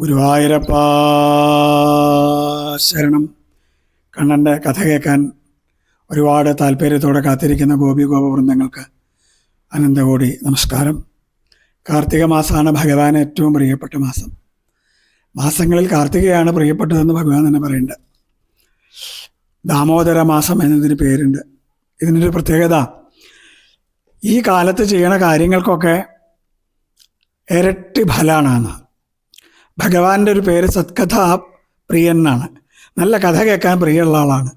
ഗുരുവായൂരപ്പ ശരണം കണ്ണന്റെ കഥ കേൾക്കാൻ ഒരുപാട് താല്പര്യത്തോടെ കാത്തിരിക്കുന്ന ഗോപി ഗോപവൃന്ദങ്ങൾക്ക് അനന്തകോടി നമസ്കാരം. കാർത്തിക മാസമാണ് ഭഗവാൻ ഏറ്റവും പ്രിയപ്പെട്ട മാസം. മാസങ്ങളിൽ കാർത്തികയാണ് പ്രിയപ്പെട്ടതെന്ന് ഭഗവാൻ തന്നെ പറയുന്നുണ്ട്. ദാമോദര മാസം എന്നതിന് പേരുണ്ട്. ഇതിനൊരു പ്രത്യേകത ഈ കാലത്ത് ചെയ്യണ കാര്യങ്ങൾക്കൊക്കെ ഇരട്ടി ഫലാണെന്ന്. ഭഗവാന്റെ ഒരു പേര് സത്കഥാ പ്രിയൻ എന്നാണ്. നല്ല കഥ കേൾക്കാൻ പ്രിയമുള്ള ആളാണ്.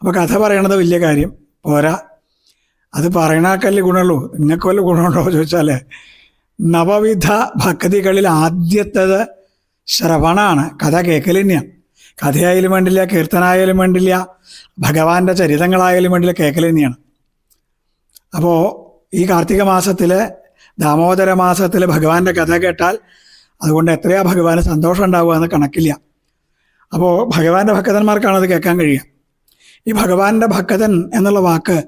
അപ്പോൾ കഥ പറയണത് വലിയ കാര്യം. പോരാ. അത് പറയണാക്കല്ലേ ഗുണമുള്ളൂ. നിങ്ങൾക്ക് വല്ല ഗുണമുണ്ടോ ചോദിച്ചാൽ നവവിധ ഭക്തികളിൽ ആദ്യത്തേത് ശ്രവണമാണ് കഥ കേൾക്കൽ തന്നെയാണ് കഥയായാലും വേണ്ടില്ല കീർത്തനായാലും വേണ്ടില്ല ഭഗവാന്റെ ചരിതങ്ങളായാലും വേണ്ടില്ല കേൾക്കൽ തന്നെയാണ്. അപ്പോൾ ഈ കാർത്തിക മാസത്തിൽ ദാമോദര മാസത്തിൽ ഭഗവാന്റെ കഥ കേട്ടാൽ അതുകൊണ്ട് എത്രയാ ഭഗവാന് സന്തോഷം ഉണ്ടാവുക എന്ന് കണക്കില്ല. അപ്പോൾ ഭഗവാന്റെ ഭക്തന്മാർക്കാണ് അത് കേൾക്കാൻ കഴിയുക. ഈ ഭഗവാന്റെ ഭക്തൻ എന്നുള്ള വാക്ക്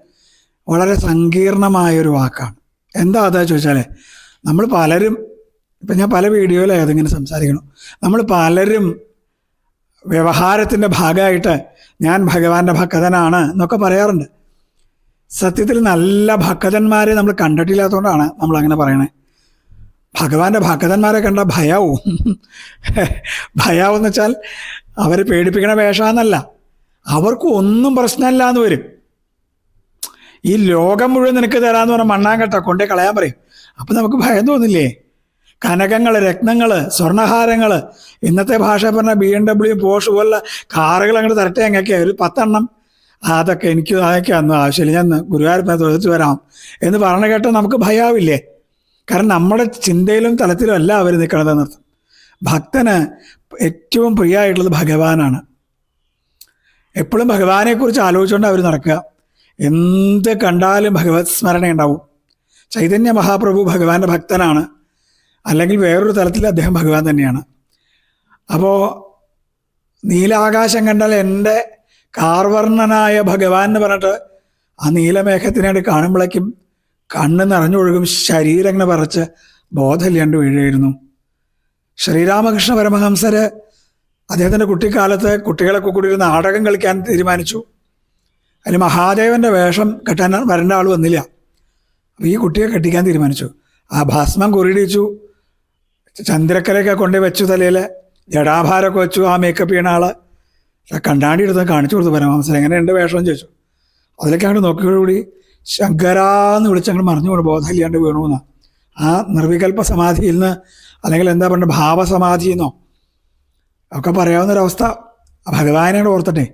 വളരെ സങ്കീർണമായൊരു വാക്കാണ്. എന്താ അതാ ചോദിച്ചാൽ നമ്മൾ പലരും ഇപ്പം ഞാൻ പല വീഡിയോയിലായി അതിങ്ങനെ സംസാരിക്കണം നമ്മൾ പലരും വ്യവഹാരത്തിന്റെ ഭാഗമായിട്ട് ഞാൻ ഭഗവാന്റെ ഭക്തനാണ് എന്നൊക്കെ പറയാറുണ്ട്. സത്യത്തിൽ നല്ല ഭക്തന്മാരെ നമ്മൾ കണ്ടിട്ടില്ലാത്തതുകൊണ്ടാണ് നമ്മൾ അങ്ങനെ പറയണേ ഭഗവാന്റെ ഭക്തന്മാരെ കണ്ട ഭയാവും. ഭയാവും എന്ന് വെച്ചാൽ അവരെ പേടിപ്പിക്കണ വേഷമെന്നല്ല അവർക്ക് ഒന്നും പ്രശ്നമല്ല എന്ന് വരും. ഈ ലോകം മുഴുവൻ നിനക്ക് തരാന്ന് പറഞ്ഞാൽ മണ്ണാങ്കട്ട കൊണ്ടേ കളയാൻ പറയും. അപ്പം നമുക്ക് ഭയം തോന്നില്ലേ? കനകങ്ങൾ രത്നങ്ങൾ സ്വർണഹാരങ്ങൾ ഇന്നത്തെ ഭാഷ പറഞ്ഞ ബി എം ഡബ്ല്യു പോഷ് പോലുള്ള കാറുകൾ അങ്ങോട്ട് തരട്ടെ അങ്ങനെയൊക്കെ ഒരു പത്തെണ്ണം. അതൊക്കെ എനിക്ക് അതൊക്കെ അന്ന് ആവശ്യമില്ല. ഞാൻ ഗുരുവായൂരപ്പനെ തൊഴുത്ത് വരാം എന്ന് പറഞ്ഞു കേട്ടാൽ നമുക്ക് ഭയാവില്ലേ? കാരണം നമ്മുടെ ചിന്തയിലും തലത്തിലും അല്ല അവർ നിൽക്കണതെന്നർത്ഥം ഭക്തന് ഏറ്റവും പ്രിയമായിട്ടുള്ളത് ഭഗവാനാണ്. എപ്പോഴും ഭഗവാനെക്കുറിച്ച് ആലോചിച്ചുകൊണ്ട് അവർ നടക്കുക. എന്ത് കണ്ടാലും ഭഗവത് സ്മരണ ഉണ്ടാവും. ചൈതന്യ മഹാപ്രഭു ഭഗവാന്റെ ഭക്തനാണ്. അല്ലെങ്കിൽ വേറൊരു തലത്തിൽ അദ്ദേഹം ഭഗവാൻ തന്നെയാണ്. അപ്പോൾ നീലാകാശം കണ്ടാൽ എന്റെ കാർവർണനായ ഭഗവാൻ എന്ന് പറഞ്ഞിട്ട് ആ നീലമേഘത്തിനായിട്ട് കാണുമ്പോഴേക്കും കണ്ണ് നിറഞ്ഞൊഴുകും ശരീരം ഇങ്ങനെ പറച്ച് ബോധമില്ലാണ്ട് വീഴുകയായിരുന്നു. ശ്രീരാമകൃഷ്ണ പരമഹംസര് അദ്ദേഹത്തിന്റെ കുട്ടിക്കാലത്ത് കുട്ടികളൊക്കെ കൂടി ഒരു നാടകം കളിക്കാൻ തീരുമാനിച്ചു. അതിൽ മഹാദേവന്റെ വേഷം കെട്ടാൻ വരേണ്ട ആൾ വന്നില്ല. അപ്പോൾ ഈ കുട്ടിയെ കെട്ടിക്കാൻ തീരുമാനിച്ചു. ആ ഭസ്മം കുറിയിടിച്ചു ചന്ദ്രക്കലയൊക്കെ കൊണ്ട് വെച്ചു തലയിൽ ജടാഭാരമൊക്കെ വെച്ചു ആ മേക്കപ്പ് ചെയ്യണ ആൾ. കണ്ടാണ്ടി എടുത്ത് കാണിച്ചു കൊടുത്തു പരമഹംസൻ എങ്ങനെയുണ്ട് വേഷം ചോദിച്ചു. അതിലൊക്കെ അങ്ങോട്ട് നോക്കിയോടുകൂടി ശങ്കരാന്ന് വിളിച്ച് അങ്ങോട്ട് മറിഞ്ഞു കൊണ്ട് ബോധമില്ലാണ്ട് വീണു എന്നാ ആ നിർവികൽപ്പ സമാധിയിൽ നിന്ന് അല്ലെങ്കിൽ എന്താ പറയുക ഭാവസമാധി എന്നോ ഒക്കെ പറയാവുന്നൊരവസ്ഥ ഭഗവാനോട് ഓർത്തട്ടെ.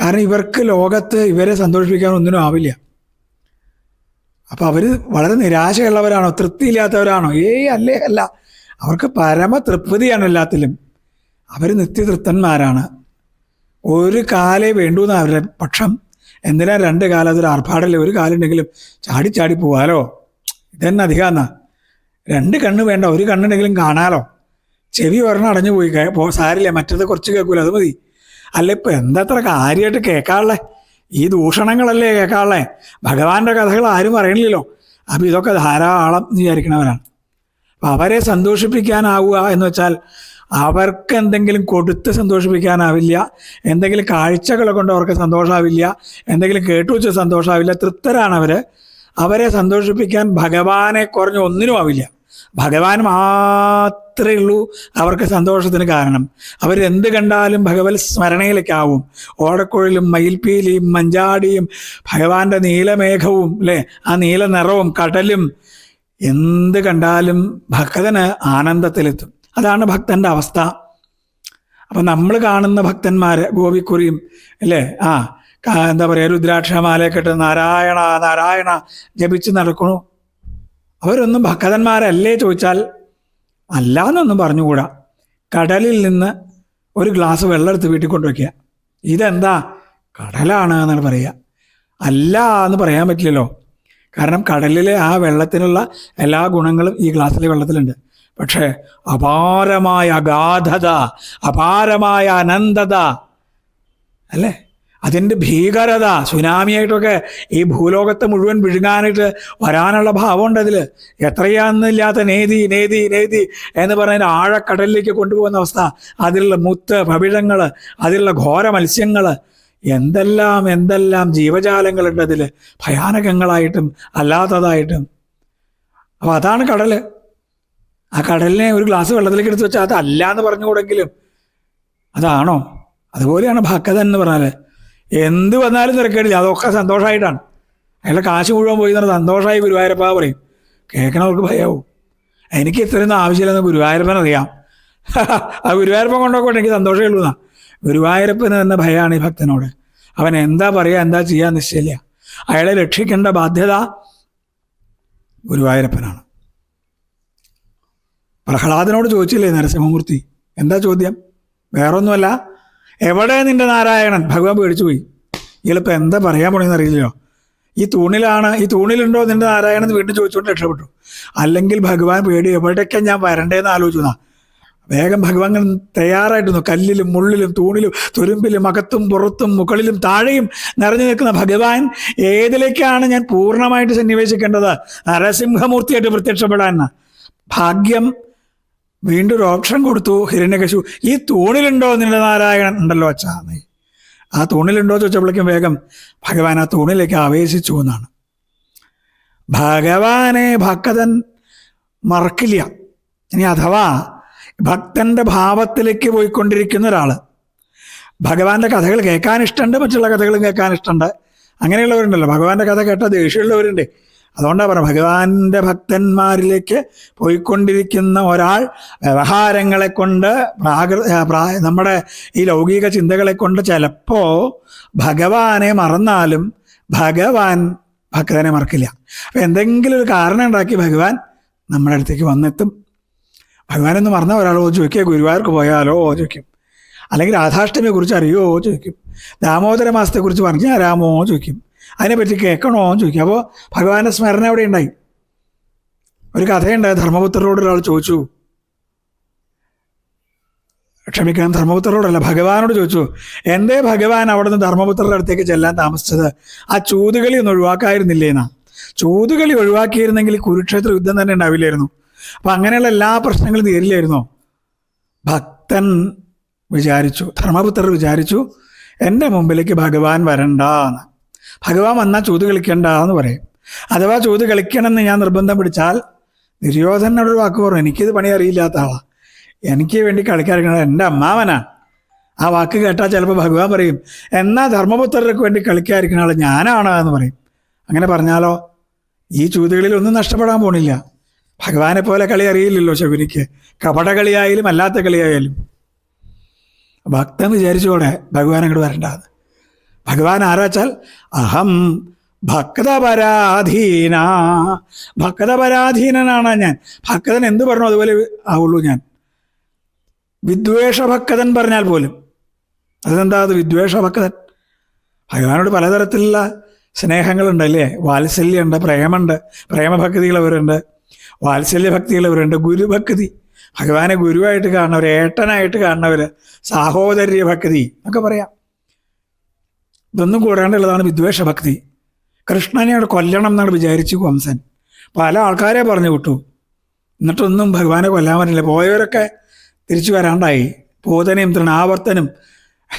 കാരണം ഇവർക്ക് ലോകത്ത് ഇവരെ സന്തോഷിപ്പിക്കാൻ ഒന്നിനും ആവില്ല. അപ്പോൾ അവർ വളരെ നിരാശയുള്ളവരാണോ തൃപ്തിയില്ലാത്തവരാണോ? ഏയ് അല്ലേ അല്ല. അവർക്ക് പരമ തൃപ്തിയാണ് എല്ലാത്തിലും. അവർ നിത്യതൃപ്തന്മാരാണ്. ഒരു കാലേ വേണ്ടൂന്ന് അവരുടെ പക്ഷം. എന്തിനാ രണ്ട് കാലം അതൊരു ആർഭാടല്ലേ? ഒരു കാലുണ്ടെങ്കിലും ചാടി ചാടി പോവാലോ? ഇതന്നെ അധികമെന്നാ രണ്ട് കണ്ണ് വേണ്ട ഒരു കണ്ണുണ്ടെങ്കിലും കാണാലോ? ചെവി ഒരെണ്ണം അടഞ്ഞു പോയി. പോ സാരില്ല? മറ്റത് കുറച്ച് കേൾക്കൂല അത് മതി. അല്ല ഇപ്പം എന്തത്ര കാര്യമായിട്ട് കേൾക്കാനുള്ളേ ഈ ദൂഷണങ്ങളല്ലേ കേൾക്കാനുള്ളേ ഭഗവാന്റെ കഥകൾ ആരും അറിയണില്ലല്ലോ. അപ്പം ഇതൊക്കെ ധാരാളം എന്ന് വിചാരിക്കണവരാണ്. അപ്പം അവരെ സന്തോഷിപ്പിക്കാനാവുക എന്ന് വെച്ചാൽ അവർക്ക് എന്തെങ്കിലും കൊടുത്ത് സന്തോഷിപ്പിക്കാനാവില്ല എന്തെങ്കിലും കാഴ്ചകളെ കൊണ്ട് അവർക്ക് സന്തോഷമാവില്ല എന്തെങ്കിലും കേട്ടു വെച്ച് സന്തോഷമാവില്ല തൃപ്തരാണ് അവർ അവരെ സന്തോഷിപ്പിക്കാൻ ഭഗവാനെ കുറഞ്ഞ ഒന്നിനും ആവില്ല. ഭഗവാൻ മാത്രമേ ഉള്ളൂ അവർക്ക് സന്തോഷത്തിന് കാരണം. അവരെന്ത് കണ്ടാലും ഭഗവത് സ്മരണയിലേക്കാവും. ഓടക്കുഴലും മയിൽപ്പീലിയും മഞ്ചാടിയും ഭഗവാന്റെ നീലമേഘവും അല്ലേ? ആ നീല നിറവും കടലും എന്ത് കണ്ടാലും ഭക്തന് ആനന്ദത്തിലെത്തും. അതാണ് ഭക്തന്റെ അവസ്ഥ. അപ്പം നമ്മൾ കാണുന്ന ഭക്തന്മാർ ഗോപിക്കുറിയും അല്ലേ? ആ എന്താ പറയുക രുദ്രാക്ഷമാലയൊക്കെ ഇട്ട് നാരായണ നാരായണ ജപിച്ച് നടക്കണു. അവരൊന്നും ഭക്തന്മാരല്ലേ ചോദിച്ചാൽ? അല്ല എന്നൊന്നും പറഞ്ഞുകൂടാ. കടലിൽ നിന്ന് ഒരു ഗ്ലാസ് വെള്ളം എടുത്ത് വീട്ടിൽ കൊണ്ടുവയ്ക്കുക. ഇതെന്താ? കടലാണ് എന്നാണ് പറയുക. അല്ല എന്ന് പറയാൻ പറ്റില്ലല്ലോ. കാരണം കടലിലെ ആ വെള്ളത്തിനുള്ള എല്ലാ ഗുണങ്ങളും ഈ ഗ്ലാസ്സിലെ വെള്ളത്തിലുണ്ട്. പക്ഷേ അപാരമായ അഗാധത അപാരമായ അനന്തത അല്ലേ? അതിന്റെ ഭീകരത സുനാമിയായിട്ടൊക്കെ ഈ ഭൂലോകത്തെ മുഴുവൻ വിഴുങ്ങാനായിട്ട് വരാനുള്ള ഭാവമുണ്ട് അതിൽ. എത്രയാന്നില്ലാത്ത നേതി നേതി നേതി എന്ന് പറഞ്ഞ ആഴക്കടലിലേക്ക് കൊണ്ടുപോകുന്ന അവസ്ഥ. അതിലുള്ള മുത്ത് പവിഴങ്ങൾ അതിലുള്ള ഘോര മത്സ്യങ്ങൾ എന്തെല്ലാം എന്തെല്ലാം ജീവജാലങ്ങളുണ്ട് അതിൽ. ഭയാനകങ്ങളായിട്ടും അല്ലാത്തതായിട്ടും. അപ്പോൾ അതാണ് കടൽ. ആ കടലിനെ ഒരു ഗ്ലാസ് വെള്ളത്തിലേക്ക് എടുത്ത് വെച്ചാൽ അതല്ല എന്ന് പറഞ്ഞുകൂടെങ്കിലും അതാണോ? അതുപോലെയാണ് ഭക്തൻ എന്ന് പറഞ്ഞാൽ എന്ത് വന്നാലും തിരക്കേടില്ല. അതൊക്കെ സന്തോഷമായിട്ടാണ് അയാളുടെ കാശ് മുഴുവൻ പോയി എന്നാൽ സന്തോഷമായി ഗുരുവായൂരപ്പ പറയും. കേൾക്കണവർക്ക് ഭയാവും. എനിക്ക് ഇത്രയൊന്നും ആവശ്യമില്ലെന്ന് ഗുരുവായൂരപ്പൻ അറിയാം. ആ ഗുരുവായൂരപ്പൻ കൊണ്ടൊക്കെ എനിക്ക് സന്തോഷമേ ഉള്ളൂ എന്നാ ഗുരുവായൂരപ്പന് തന്നെ ഭയമാണ് ഈ ഭക്തനോട്. അവൻ എന്താ പറയുക എന്താ ചെയ്യാൻ നിശ്ചയില്ല. അയാളെ രക്ഷിക്കേണ്ട ബാധ്യത ഗുരുവായൂരപ്പനാണ്. പ്രഹ്ലാദനോട് ചോദിച്ചില്ലേ നരസിംഹമൂർത്തി? എന്താ ചോദ്യം? വേറൊന്നുമല്ല. എവിടെ നിന്റെ നാരായണൻ? ഭഗവാൻ പേടിച്ചു പോയി. ഇയാളിപ്പോൾ എന്താ പറയാൻ പോണെന്ന് അറിയില്ലല്ലോ. ഈ തൂണിലാണ് ഈ തൂണിലുണ്ടോ നിന്റെ നാരായണൻ എന്ന് വീണ്ടും ചോദിച്ചുകൊണ്ട് രക്ഷപ്പെട്ടു. അല്ലെങ്കിൽ ഭഗവാൻ പേടി എവിടെയൊക്കെ ഞാൻ വരണ്ടേന്ന് ആലോചിച്ചു എന്നാ വേഗം ഭഗവാൻ തയ്യാറായിട്ട് തയ്യാറായിരുന്നു കല്ലിലും മുള്ളിലും തൂണിലും തുരുമ്പിലും അകത്തും പുറത്തും മുകളിലും താഴെയും നിറഞ്ഞു നിൽക്കുന്ന ഭഗവാൻ ഏതിലേക്കാണ് ഞാൻ പൂർണമായിട്ട് സന്നിവേശിക്കേണ്ടത്? നരസിംഹമൂർത്തിയായിട്ട് പ്രത്യക്ഷപ്പെടാൻ. ഭാഗ്യം വീണ്ടും ഒരു ഓപ്ഷൻ കൊടുത്തു ഹിരണ്യകശു ഈ തൂണിലുണ്ടോ നാരായണൻ ഉണ്ടല്ലോ അച്ഛാ ആ തൂണിലുണ്ടോ? ചോദിച്ചപ്പോഴേക്കും വേഗം ഭഗവാൻ ആ തൂണിലേക്ക് ആവേശിച്ചു എന്നാണ്. ഭഗവാനെ ഭക്തൻ മറക്കില്ല. ഇനി അഥവാ ഭക്തന്റെ ഭാവത്തിലേക്ക് പോയിക്കൊണ്ടിരിക്കുന്ന ഒരാൾ ഭഗവാന്റെ കഥകൾ കേൾക്കാൻ ഇഷ്ടമുണ്ട് മറ്റുള്ള കഥകളും കേൾക്കാൻ ഇഷ്ടമുണ്ട്. അങ്ങനെയുള്ളവരുണ്ടല്ലോ. ഭഗവാന്റെ കഥ കേട്ട ദേഷ്യമുള്ളവരുണ്ട്. അതുകൊണ്ടാണ് പറഞ്ഞത് ഭഗവാന്റെ ഭക്തന്മാരിലേക്ക് പോയിക്കൊണ്ടിരിക്കുന്ന ഒരാൾ വ്യവഹാരങ്ങളെ കൊണ്ട് നമ്മുടെ ഈ ലൗകിക ചിന്തകളെ കൊണ്ട് ചിലപ്പോ ഭഗവാനെ മറന്നാലും ഭഗവാൻ ഭക്തനെ മറക്കില്ല. അപ്പം എന്തെങ്കിലും ഒരു കാരണം ഉണ്ടാക്കി ഭഗവാൻ നമ്മുടെ അടുത്തേക്ക് വന്നെത്തും. ഭഗവാനെന്ന് മറന്ന ഒരാളോ ചോദിക്കുക ഗുരുവായൂർക്ക് പോയാലോ ചോദിക്കും. അല്ലെങ്കിൽ രാധാഷ്ടമിയെ കുറിച്ച് അറിയോ ചോദിക്കും. ദാമോദര മാസത്തെക്കുറിച്ച് പറഞ്ഞാൽ രാമോ ചോദിക്കും. അതിനെപ്പറ്റി കേൾക്കണോ എന്ന് ചോദിക്കും. അപ്പോൾ ഭഗവാന്റെ സ്മരണ അവിടെ ഉണ്ടായി? ഒരു കഥയുണ്ടായി. ധർമ്മപുത്രരോട് ഒരാൾ ചോദിച്ചു. ക്ഷമിക്കണം ധർമ്മപുത്രരോടല്ല ഭഗവാനോട് ചോദിച്ചു. എന്തേ ഭഗവാൻ അവിടെ നിന്ന് ധർമ്മപുത്രരുടെ അടുത്തേക്ക് ചെല്ലാൻ താമസിച്ചത്? ആ ചൂതുകളി ഒന്ന് ഒഴിവാക്കായിരുന്നില്ലേ എന്നാ? ചൂതുകളി ഒഴിവാക്കിയിരുന്നെങ്കിൽ കുരുക്ഷേത്ര യുദ്ധം തന്നെ ഉണ്ടാവില്ലായിരുന്നു. അപ്പൊ അങ്ങനെയുള്ള എല്ലാ പ്രശ്നങ്ങളും തീരില്ലായിരുന്നോ? ഭക്തൻ വിചാരിച്ചു ധർമ്മപുത്രർ വിചാരിച്ചു എന്റെ മുമ്പിലേക്ക് ഭഗവാൻ വരണ്ട എന്ന്. ഭഗവാൻ വന്നാൽ ചൂത് കളിക്കണ്ട എന്ന് പറയും. അഥവാ ചൂത് കളിക്കണമെന്ന് ഞാൻ നിർബന്ധം പിടിച്ചാൽ ദുര്യോധനോട് ഒരു വാക്ക് പറഞ്ഞു എനിക്കിത് പണി അറിയില്ലാത്ത ആളാണ് എനിക്ക് വേണ്ടി കളിക്കാതിരിക്കണത് എന്റെ അമ്മാവനാണ് ആ വാക്ക് കേട്ടാൽ ചിലപ്പോൾ ഭഗവാൻ പറയും എന്നാ ധർമ്മപുത്രർക്ക് വേണ്ടി കളിക്കാതിരിക്കുന്ന ആൾ ഞാനാണ് എന്ന് പറയും. അങ്ങനെ പറഞ്ഞാലോ ഈ ചൂതുകളിൽ ഒന്നും നഷ്ടപ്പെടാൻ പോണില്ല. ഭഗവാനെ പോലെ കളി അറിയില്ലല്ലോ ശബരിക്ക് കപടകളിയായാലും അല്ലാത്ത കളിയായാലും. ഭക്തൻ വിചാരിച്ചോടെ ഭഗവാൻ അങ്ങോട്ട് വരണ്ടാന്ന്. ഭഗവാൻ ആരാച്ചാൽ? അഹം ഭക്തപരാധീന. ഭക്തപരാധീനനാണ് ഞാൻ. ഭക്തൻ എന്ത് പറഞ്ഞു? അതുപോലെ ആവുള്ളൂ ഞാൻ. വിദ്വേഷ ഭക്തൻ പറഞ്ഞാൽ പോലും. അതെന്താ? അത് വിദ്വേഷ ഭക്തൻ ഭഗവാനോട് പലതരത്തിലുള്ള സ്നേഹങ്ങളുണ്ട് അല്ലേ വാത്സല്യമുണ്ട് പ്രേമുണ്ട് പ്രേമഭക്തികളവരുണ്ട് വാത്സല്യഭക്തികളവരുണ്ട് ഗുരുഭക്തി. ഭഗവാനെ ഗുരുവായിട്ട് കാണുന്നവർ ഏട്ടനായിട്ട് കാണുന്നവർ സാഹോദര്യ ഭക്തി എന്നൊക്കെ പറയാം. ഇതൊന്നും കൂടാണ്ടുള്ളതാണ് വിദ്വേഷഭക്തി കൃഷ്ണനെ അവിടെ കൊല്ലണം എന്നാണ് വിചാരിച്ചു കംസൻ പല ആൾക്കാരെ പറഞ്ഞു വിട്ടു. എന്നിട്ടൊന്നും ഭഗവാനെ കൊല്ലാൻ പറ്റില്ല. പോയവരൊക്കെ തിരിച്ചു വരാണ്ടായി. പൂതനയും തൃണാവർത്തനും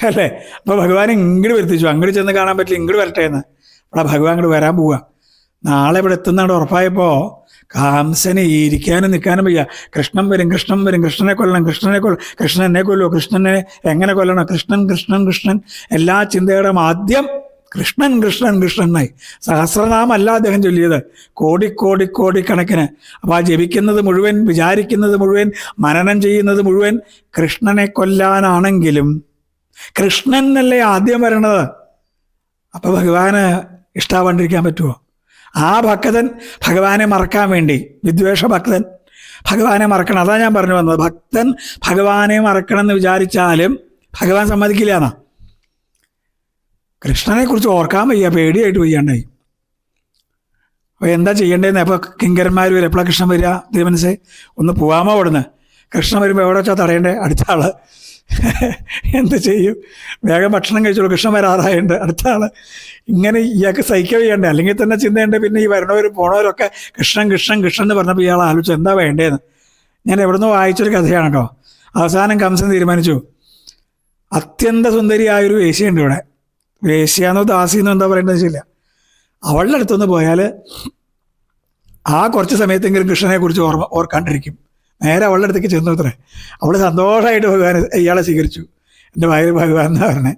അല്ലേ? അപ്പോൾ ഭഗവാൻ ഇങ്ങോട്ട് വരുത്തിച്ചു. അങ്ങോട്ട് ചെന്ന് കാണാൻ പറ്റില്ല. ഇങ്ങോട്ട് വരട്ടെ എന്ന്. അവിടെ ഭഗവാൻ ഇങ്ങോട്ട് വരാൻ പോവുക നാളെ ഇവിടെ എത്തുന്നാണ് ഉറപ്പായപ്പോൾ കാംസന് ഇരിക്കാനും നിൽക്കാനും വയ്യ. കൃഷ്ണൻ വരും കൃഷ്ണൻ വരും. കൃഷ്ണനെ കൊല്ലണം കൃഷ്ണനെ കൊല്ല കൃഷ്ണൻ എന്നെ കൊല്ലുമോ കൃഷ്ണനെ എങ്ങനെ കൊല്ലണം? കൃഷ്ണൻ കൃഷ്ണൻ കൃഷ്ണൻ. എല്ലാ ചിന്തയുടെ ആദ്യം കൃഷ്ണൻ കൃഷ്ണൻ കൃഷ്ണനായി. സഹസ്രനാമല്ല അദ്ദേഹം ചൊല്ലിയത്. കോടി കോടി കോടിക്കണക്കിന് അപ്പോൾ ആ ജപിക്കുന്നത് മുഴുവൻ വിചാരിക്കുന്നത് മുഴുവൻ മനനം ചെയ്യുന്നത് മുഴുവൻ കൃഷ്ണനെ കൊല്ലാനാണെങ്കിലും കൃഷ്ണൻ എന്നല്ലേ ആദ്യം വരണത്? അപ്പോൾ ഭഗവാന് ഇഷ്ടാവാണ്ടിരിക്കാൻ പറ്റുമോ ആ ഭക്തൻ ഭഗവാനെ മറക്കാൻ വേണ്ടി വിദ്വേഷ ഭക്തൻ ഭഗവാനെ മറക്കണം. അതാണ് ഞാൻ പറഞ്ഞു വന്നത്. ഭക്തൻ ഭഗവാനെ മറക്കണം എന്ന് വിചാരിച്ചാലും ഭഗവാൻ സമ്മതിക്കില്ല എന്നാ കൃഷ്ണനെ കുറിച്ച് ഓർക്കാൻ വയ്യ പേടിയായിട്ട് വയ്യാണ്ടായി അപ്പോൾ എന്താ ചെയ്യേണ്ടതെന്ന് അപ്പോൾ കിങ്കരന്മാർ വരും? എപ്പോഴാണ് കൃഷ്ണൻ വരിക തിരുമനസേ ഒന്ന് പോവാമോ അവിടുന്ന്? കൃഷ്ണൻ വരുമ്പോൾ എവിടെ വെച്ചാൽ തടയണ്ടേ? അടുത്ത ആൾ. എന്ത് ചെയ്യും? വേഗം ഭക്ഷണം കഴിച്ചോളൂ. കൃഷ്ണൻ വരാറായുണ്ട് അടുത്താണ് ഇങ്ങനെ ഇയാൾക്ക് സഹിക്കുക ചെയ്യണ്ടേ? അല്ലെങ്കിൽ തന്നെ ചിന്തയുണ്ട്. പിന്നെ ഈ വരണവരും പോണവരൊക്കെ കൃഷ്ണൻ കൃഷ്ണൻ കൃഷ്ണൻ എന്ന് പറഞ്ഞപ്പോൾ ഇയാൾ ആലോചിച്ചു എന്താ വേണ്ടതെന്ന് ഞാൻ എവിടുന്ന് വായിച്ചൊരു കഥയാണ് കേട്ടോ അവസാനം കംസൻ തീരുമാനിച്ചു. അത്യന്ത സുന്ദരിയായൊരു വേശ്യയുണ്ട് ഇവിടെ. വേശ്യാന്നോ ദാസിന്നോ എന്താ പറയേണ്ടത് വെച്ചില്ല. അവളുടെ അടുത്തൊന്ന് പോയാൽ ആ കുറച്ച് സമയത്തെങ്കിലും കൃഷ്ണനെ കുറിച്ച് ഓർമ്മ ഓർക്കാണ്ടിരിക്കും. നേരെ അവളുടെ അടുത്തേക്ക് ചെന്നു അത്രേ. അവൾ സന്തോഷമായിട്ട് ഭഗവാൻ ഇയാളെ സ്വീകരിച്ചു. എന്റെ ഭാര്യ ഭഗവാൻ എന്ന് പറഞ്ഞേ?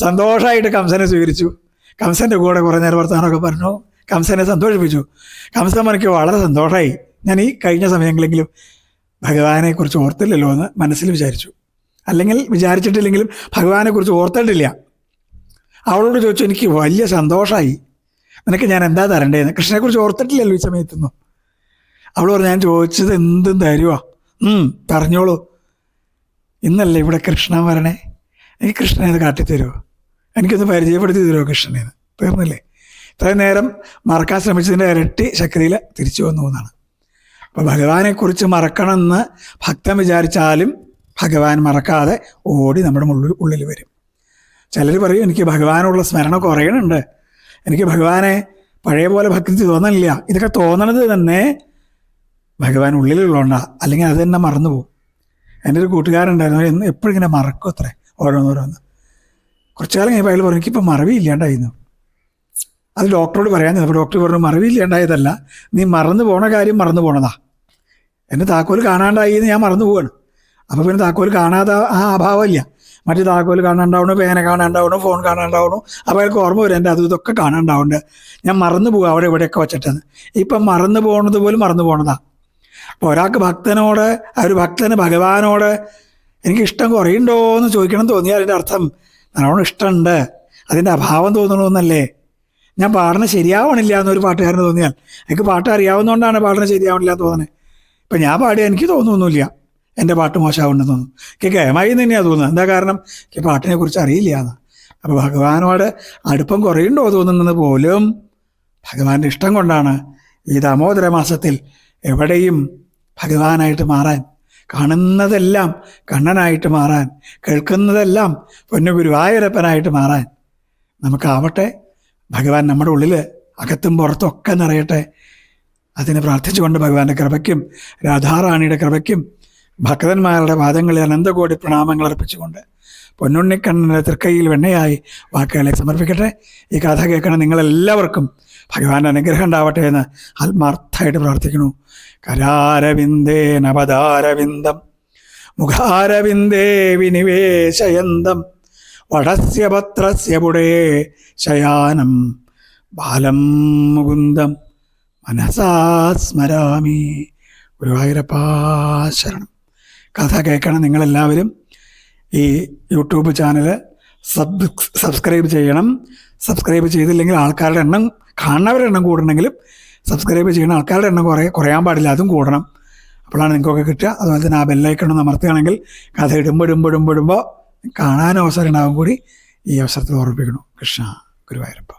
സന്തോഷമായിട്ട് കംസനെ സ്വീകരിച്ചു. കംസന്റെ കൂടെ കുറേ നേരം വർത്തമാനമൊക്കെ പറഞ്ഞു. കംസനെ സന്തോഷിപ്പിച്ചു. കംസൻ എനിക്ക് വളരെ സന്തോഷമായി ഞാൻ ഈ കഴിഞ്ഞ സമയങ്ങളെങ്കിലും ഭഗവാനെക്കുറിച്ച് ഓർത്തില്ലല്ലോ എന്ന് മനസ്സിൽ വിചാരിച്ചു. അല്ലെങ്കിൽ വിചാരിച്ചിട്ടില്ലെങ്കിലും ഭഗവാനെക്കുറിച്ച് ഓർത്തിട്ടില്ല. അവളോട് ചോദിച്ചു എനിക്ക് വലിയ സന്തോഷമായി നിനക്ക് ഞാൻ എന്താ തരണ്ടേന്ന്? കൃഷ്ണനെക്കുറിച്ച് ഓർത്തിട്ടില്ലല്ലോ ഈ സമയത്തൊന്നും. അവൾ പറഞ്ഞു ഞാൻ ചോദിച്ചത് എന്തും തരുവാ. പറഞ്ഞോളൂ. ഇന്നല്ലേ ഇവിടെ കൃഷ്ണൻ വരണേ? എനിക്ക് കൃഷ്ണനെ ഇത് കാട്ടിത്തരുമോ എനിക്കൊന്ന് പരിചയപ്പെടുത്തി തരുമോ കൃഷ്ണനെ തീർന്നില്ലേ? ഇത്രയും നേരം മറക്കാൻ ശ്രമിച്ചതിന്റെ ഇരട്ടി ശക്തിയിൽ തിരിച്ചു വന്നു എന്നാണ്. അപ്പോൾ ഭഗവാനെക്കുറിച്ച് മറക്കണമെന്ന് ഭക്തൻ വിചാരിച്ചാലും ഭഗവാൻ മറക്കാതെ ഓടി നമ്മുടെ ഉള്ളിൽ ഉള്ളിൽ വരും. ചിലർ പറയും എനിക്ക് ഭഗവാനുള്ള സ്മരണ കുറയണുണ്ട്. എനിക്ക് ഭഗവാനെ പഴയ പോലെ ഭക്തി തോന്നണില്ല. ഇതൊക്കെ തോന്നണത് തന്നെ ഭഗവാൻ ഉള്ളിലുള്ളതുകൊണ്ടാണ് അല്ലെങ്കിൽ അത് തന്നെ മറന്നു പോകും. എന്റെ ഒരു കൂട്ടുകാരുണ്ടായിരുന്നു എന്ന് എപ്പോഴും ഇങ്ങനെ മറക്കും അത്രേ ഓരോന്നോരോന്ന്. കുറച്ചു കാലം കഴിയുമ്പോൾ അയാൾ പറഞ്ഞു എനിക്കിപ്പോൾ മറവിയില്ലാണ്ടായിരുന്നു അത് ഡോക്ടറോട് പറയാൻ അപ്പോൾ ഡോക്ടർ പറഞ്ഞു മറവിയില്ലാണ്ടായതല്ല നീ മറന്നു പോണ കാര്യം മറന്നു പോണതാ. എന്റെ താക്കോൽ കാണാണ്ടായി എന്ന് ഞാൻ മറന്നു പോവാണ്. അപ്പോൾ പിന്നെ താക്കോൽ കാണാതെ ആ അഭാവമില്ല. മറ്റു താക്കോൽ കാണാണ്ടാവണു പേന കാണാണ്ടാവണു ഫോൺ കാണാണ്ടാവണു. അപ്പോൾ അയാൾക്ക് ഓർമ്മ വരും എന്റെ അത് ഇതൊക്കെ കാണാണ്ടാവുന്നുണ്ട് ഞാൻ മറന്നു പോകും അവിടെ ഇവിടെയൊക്കെ വെച്ചിട്ടെന്ന്. ഇപ്പം മറന്നു പോകണത് പോലും മറന്നു പോണതാ. അപ്പോൾ ഒരാൾക്ക് ഭക്തനോട് ആ ഒരു ഭക്തന് ഭഗവാനോട് എനിക്ക് ഇഷ്ടം കുറയുണ്ടോ എന്ന് ചോദിക്കണം എന്ന് തോന്നിയാൽ അതിന്റെ അർത്ഥം നല്ലോണം ഇഷ്ടമുണ്ട്. അതിന്റെ അഭാവം തോന്നണമെന്നല്ലേ ഞാൻ പാടണ ശരിയാവണില്ല എന്നൊരു പാട്ടുകാരന് തോന്നിയാൽ. എനിക്ക് പാട്ട് അറിയാവുന്നതുകൊണ്ടാണ് പാടണ ശരിയാവണില്ല എന്ന് തോന്നുന്നത് ഇപ്പം ഞാൻ പാടിയ എനിക്ക് തോന്നുന്നൊന്നുമില്ല എന്റെ പാട്ട് മോശമാവുണ്ടെന്ന് തോന്നുന്നു. എനിക്ക് കേമായി തന്നെയാണ് തോന്നുന്നത്. എന്താ കാരണം? എനിക്ക് പാട്ടിനെ കുറിച്ച് അറിയില്ല എന്ന്. അപ്പോൾ ഭഗവാനോട് അടുപ്പം കുറയുണ്ടോ? തോന്നുന്നത് പോലും ഭഗവാന്റെ ഇഷ്ടം കൊണ്ടാണ്. ഈ ദാമോദര മാസത്തിൽ എവിടെയും ഭഗവാനായിട്ട് മാറാൻ കാണുന്നതെല്ലാം കണ്ണനായിട്ട് മാറാൻ കേൾക്കുന്നതെല്ലാം പൊന്നു ഗുരുവായൂരപ്പനായിട്ട് മാറാൻ നമുക്കാവട്ടെ ഭഗവാൻ നമ്മുടെ ഉള്ളിൽ അകത്തും പുറത്തും ഒക്കെ നിറയട്ടെ. അതിനെ പ്രാർത്ഥിച്ചുകൊണ്ട് ഭഗവാന്റെ കൃപയ്ക്കും രാധാറാണിയുടെ കൃപയ്ക്കും ഭക്തന്മാരുടെ പാദങ്ങളിൽ അനന്തകോടി പ്രണാമങ്ങൾ അർപ്പിച്ചുകൊണ്ട് പൊന്നുണ്ണിക്കണ്ണന്റെ തൃക്കൈയിൽ വെണ്ണയായി വാക്കുകളെ സമർപ്പിക്കട്ടെ. ഈ കഥ കേൾക്കണം നിങ്ങളെല്ലാവർക്കും ഭഗവാന്റെ അനുഗ്രഹം ഉണ്ടാവട്ടെ എന്ന് ആത്മാർത്ഥമായിട്ട് പ്രാർത്ഥിക്കുന്നു. കരാരവിന്ദേ നവതാരവിന്ദം മുഖാരവിന്ദേ വിനിവേശയന്തം വടസ്യ പത്രസ്യ പുടേ ശയാനം ബാലം മുകുന്ദം മനസാ സ്മരാമി. ഗുരുവായൂരപ്പാ ശരണം. കഥ കേൾക്കണം നിങ്ങളെല്ലാവരും ഈ യൂട്യൂബ് ചാനൽ സബ് സബ്സ്ക്രൈബ് ചെയ്യണം. സബ്സ്ക്രൈബ് ചെയ്തില്ലെങ്കിൽ ആൾക്കാരുടെ എണ്ണം കാണുന്നവരുടെ എണ്ണം കൂടണമെങ്കിലും സബ്സ്ക്രൈബ് ചെയ്യണം ആൾക്കാരുടെ എണ്ണം കുറേ കുറയാൻ പാടില്ല അതും കൂടണം. അപ്പോഴാണ് നിങ്ങൾക്കൊക്കെ കിട്ടുക. അതുപോലെ തന്നെ ആ ബെല്ലൈക്കണം അമർത്തുകയാണെങ്കിൽ കഥ ഇടുമ്പോൾ ഇടുമ്പോൾ ഇടുമ്പോൾ ഇടുമ്പോൾ കാണാൻ അവസരം ഉണ്ടാകും കൂടി ഈ അവസരത്തിൽ ഓർമ്മിപ്പിക്കണം കൃഷ്ണ ഗുരുവായൂരപ്പ.